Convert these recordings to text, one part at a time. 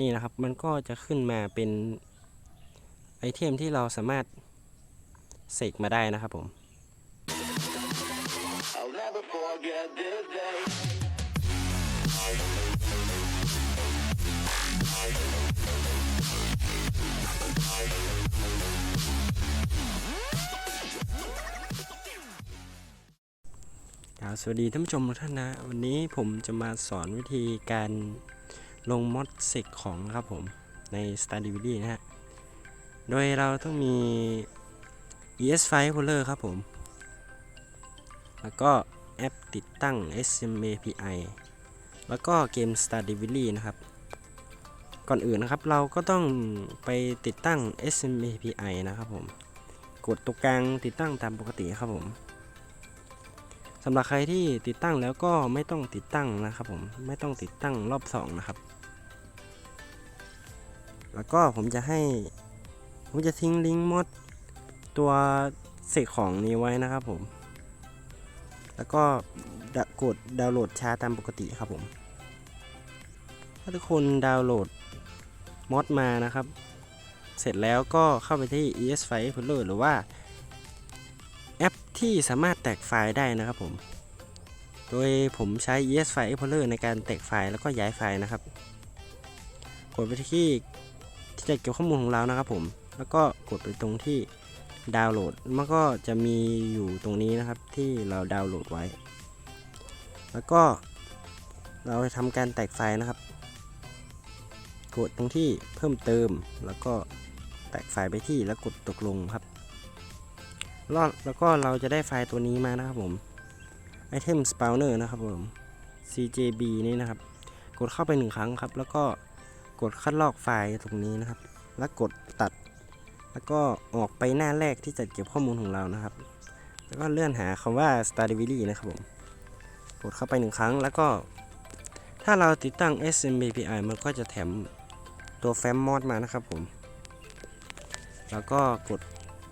นี่นะครับมันก็จะขึ้นมาเป็นไอเทมที่เราสามารถเสกมาได้นะครับผม I'll never forget this day. ครับสวัสดีท่านผู้ชมทุกท่านนะ วันนี้ผมจะมาสอนวิธีการ ลงมอดเสกของนะครับผมใน Star DVD นะฮะ โดยเราต้องมี ES File Folder ครับผม แล้วก็แอปติดตั้ง SMAPI แล้วก็เกม Star DVD นะครับ ก่อนอื่นนะครับเราก็ต้องไปติดตั้ง SMAPI นะครับผม กดตรงกลางติดตั้งตามปกติครับผมสำหรับใครที่ติดตั้งแล้วก็ไม่ต้องติดตั้งนะครับผม ไม่ต้องติดตั้งรอบ 2 นะครับ แล้วก็ผมจะให้ ผมจะทิ้งลิงก์มดตัวเสกของนี้ไว้นะครับผม แล้วก็ดกดดาวน์โหลดช้าตามปกติครับผม ถ้าทุกคนดาวน์โหลดมอดมานะครับ เสร็จแล้วก็เข้าไปที่ ES File Explorer หรือว่า แอปที่สามารถแตกไฟล์ได้นะครับผม โดยผมใช้ ES File Explorer ในการแตกไฟล์แล้วก็ย้ายไฟล์นะครับ กดไปที่ ที่จะเก็บข้อมูลของเรานะครับผม แล้วก็กดไปตรงที่ดาวน์โหลด มันก็จะมีอยู่ตรงนี้นะครับที่เราดาวน์โหลดไว้ แล้วก็เราจะทำการแตกไฟล์นะครับ กดตรงที่เพิ่มเติม แล้วก็แตกไฟล์ไปที่แล้วกดตกลงครับแล้วแล้วก็เราจะได้ไฟล์ตัวนี้มานะครับผม item spawner นะครับผม cjb นี่นะครับ กดเข้าไปหนึ่งครั้งครับ แล้วก็ กดคัดลอกไฟล์ตรงนี้นะครับ แล้วกดตัด แล้วก็ออกไปหน้าแรกที่จะเก็บข้อมูลของเรานะครับ แล้วก็เลื่อนหาคำว่า star d v d นะครับผมกดเข้าไปหนึ่งครั้ง แล้วก็ ถ้าเราติดตั้ง SMAPI มันก็จะแถมตัวแฟ้มมอดมานะครับผม แล้วก็กด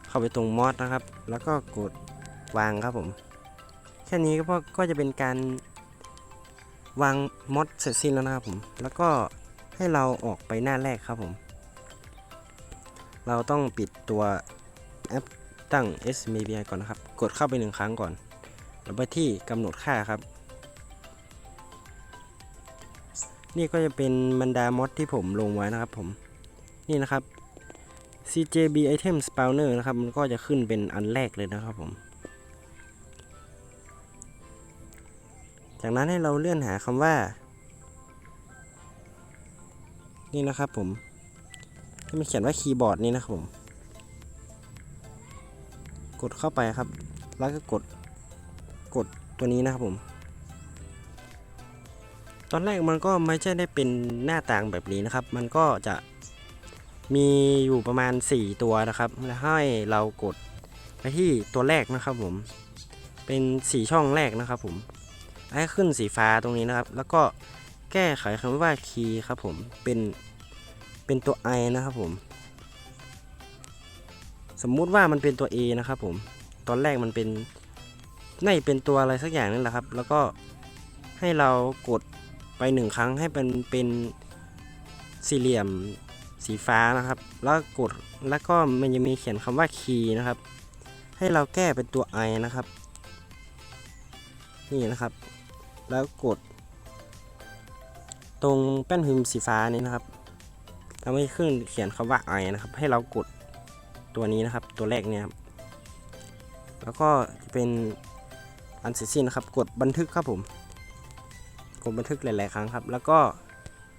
เข้าไปตรงมอดนะครับ แล้วก็กดวางครับผม แค่นี้ก็ก็จะเป็นการวางมอดเสร็จสิ้นแล้วนะครับผม แล้วก็ ให้เราออกไปหน้าแรกครับผม เราต้องปิดตัวแอปตั้ง SMAPI ก่อนนะครับ กดเข้าไปหนึ่งครั้งก่อนแล้วไปที่กำหนดค่าครับ นี่ก็จะเป็นบรรดามอดที่ผมลงไว้นะครับผม นี่นะครับ CJB Item Spawner นะครับ มันก็จะขึ้นเป็นอันแรกเลยนะครับผม จากนั้นให้เราเลื่อนหาคำว่า นี่นะครับผมที่มันเขียนว่าคีย์บอร์ดนี่นะครับผม กดเข้าไปครับ แล้วก็กดกดตัวนี้นะครับผม ตอนแรกมันก็ไม่ใช่ได้เป็นหน้าต่างแบบนี้นะครับ มันก็จะมีอยู่ประมาณ 4 ตัวนะครับแล้วให้เรากดไปที่ตัวแรกนะครับผม เป็น 4 ช่องแรกนะครับผมให้ขึ้นสีฟ้าตรงนี้นะครับ แล้วก็ แก้ไขคำว่าคีย์ครับผมเป็นเป็นตัว i นะครับผม สมมุติว่ามันเป็นตัว a นะครับผมตอนแรกมันเป็นน่าจะเป็นตัวอะไรสักอย่างนั่นแหละครับ แล้วก็ให้เรากดไปหนึ่งครั้งให้เป็นเป็นสี่เหลี่ยมสีฟ้านะครับ แล้วกดแล้วก็มันจะมีเขียนคำว่า key นะครับ ให้เราแก้เป็นตัว i นะครับ นี่นะครับ แล้วกด ตรงแป้นพิมพ์สีฟ้านี้นะครับทำให้ขึ้นเขียนคำว่า i นะครับ ให้เรากดตัวนี้นะครับ ตัวแรกเนี่ยครับแล้วก็จะเป็นอันเสร็จสิ้นนะครับ กดบันทึกครับผม กดบันทึกหลาย ๆ ครั้งครับ แล้วก็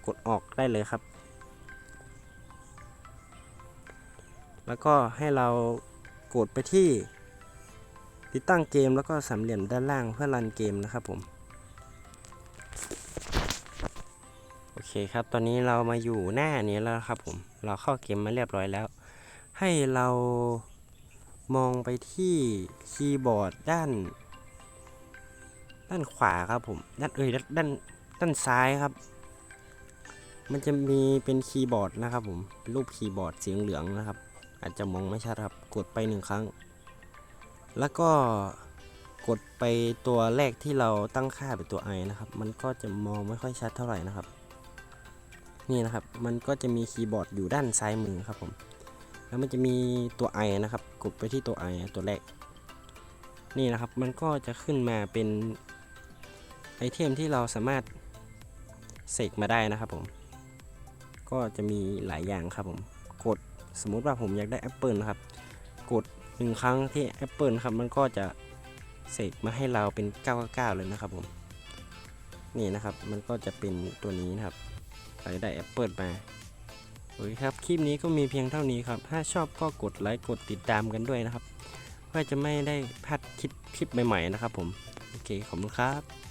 กดออกได้เลยครับ แล้วก็ให้เรากดไปที่ติดตั้งเกมแล้วก็สามเหลี่ยมด้านล่างเพื่อรันเกมนะครับผม เคครับ ตอนนี้เรามาอยู่หน้านี้แล้วครับผม เราเข้าเกมมาเรียบร้อยแล้ว ให้เรามองไปที่คีย์บอร์ดด้าน ด้านขวาครับผม ด้านเอ้ยด้านด้านซ้ายครับ มันจะมีเป็นคีย์บอร์ดนะครับผม รูปคีย์บอร์ดสีเหลืองนะครับ อาจจะมองไม่ชัดครับ กดไปหนึ่งครั้ง แล้วก็กดไปตัวแรกที่เราตั้งค่าเป็นตัว i นะครับ มันก็จะมองไม่ค่อยชัดเท่าไหร่นะครับ นี่นะครับ มันก็จะมีคีย์บอร์ดอยู่ด้านซ้ายมือครับผม แล้วมันจะมีตัว i นะครับ กดไปที่ตัว i ตัวแรก นี่นะครับ มันก็จะขึ้นมาเป็นไอเทมที่เราสามารถเสกมาได้นะครับผม ก็จะมีหลายอย่างครับผม กดสมมุติว่าผมอยากได้แอปเปิลนะครับ กดหนึ่งครั้งที่แอปเปิลครับ มันก็จะเสกมาให้เราเป็น 999 เลยนะครับผม นี่นะครับ มันก็จะเป็นตัวนี้นะครับ เราได้แอปเปิลมาโอเคครับ คลิปนี้ก็มีเพียงเท่านี้ครับ ถ้าชอบก็กดไลค์กดติดตามกันด้วยนะครับเพื่อจะไม่ได้พลาดคลิปคลิปใหม่ๆนะครับผม โอเค ขอบคุณครับ